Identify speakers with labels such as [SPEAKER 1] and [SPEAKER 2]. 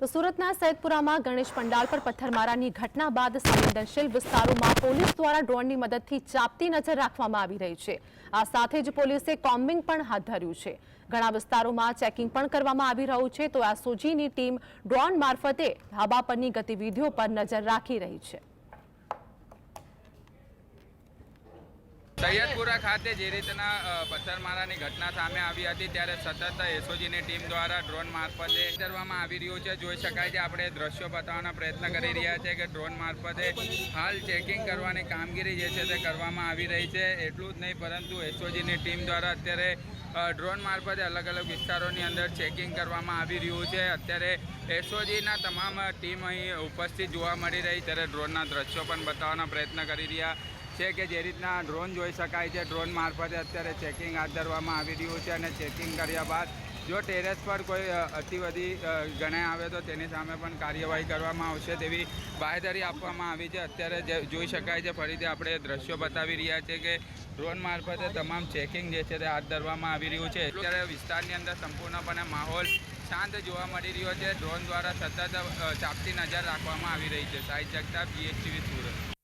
[SPEAKER 1] તો સુરતના સૈદપુરામાં ગણેશ પંડાલ પર પથ્થરમારાની ઘટના બાદ સંવેદનશીલ વિસ્તારોમાં પોલીસ દ્વારા ડ્રોનની મદદથી ચાપતી નજર રાખવામાં આવી રહી છે. આ સાથે જ પોલીસે કોમ્બિંગ પણ હાથ ધર્યું છે. ઘણા વિસ્તારોમાં ચેકિંગ પણ કરવામાં આવી રહ્યું છે તો આ સોજીની ટીમ ડ્રોન મારફતે ધાબા પરની ગતિવિધિઓ પર નજર રાખી રહી છે.
[SPEAKER 2] સૈયદપુરા ખાતે જે રીતના પથ્થરમારાની ઘટના સામે આવી હતી, ત્યારે સતત એસઓજીની ટીમ દ્વારા ડ્રોન મારફતે કરવામાં આવી રહ્યું છે. જોઈ શકાય છે, આપણે દ્રશ્યો બતાવવાનો પ્રયત્ન કરી રહ્યા છે કે ડ્રોન મારફતે હાલ ચેકિંગ કરવાની કામગીરી જે છે તે કરવામાં આવી રહી છે. એટલું જ નહીં, પરંતુ એસઓજીની ટીમ દ્વારા અત્યારે ડ્રોન મારફતે અલગ અલગ વિસ્તારોની અંદર ચેકિંગ કરવામાં આવી રહ્યું છે. અત્યારે એસઓજીના તમામ ટીમ અહીં ઉપસ્થિત જોવા મળી રહી, ત્યારે ડ્રોનના દ્રશ્યો પણ બતાવવાનો પ્રયત્ન કરી રહ્યા છે કે જે રીતના ડ્રોન જોઈ શકાય છે. ડ્રોન મારફતે અત્યારે ચેકિંગ હાથ ધરવામાં આવી રહ્યું છે અને ચેકિંગ કર્યા બાદ જો ટેરેસ પર કોઈ અતિવધી ગણાય આવે તો તેની સામે પણ કાર્યવાહી કરવામાં આવશે તેવી બાહેધરી આપવામાં આવી છે. અત્યારે જોઈ શકાય છે, ફરીથી આપણે દ્રશ્યો બતાવી રહ્યા છે કે ડ્રોન મારફતે તમામ ચેકિંગ જે છે તે હાથ ધરવામાં આવી રહ્યું છે. અત્યારે વિસ્તારની અંદર સંપૂર્ણપણે માહોલ શાંત જોવા મળી રહ્યો છે. ડ્રોન દ્વારા સતત ચાપતી નજર રાખવામાં આવી રહી છે. સાહિત્ય જગતાપ જીએસટીવી સુરત.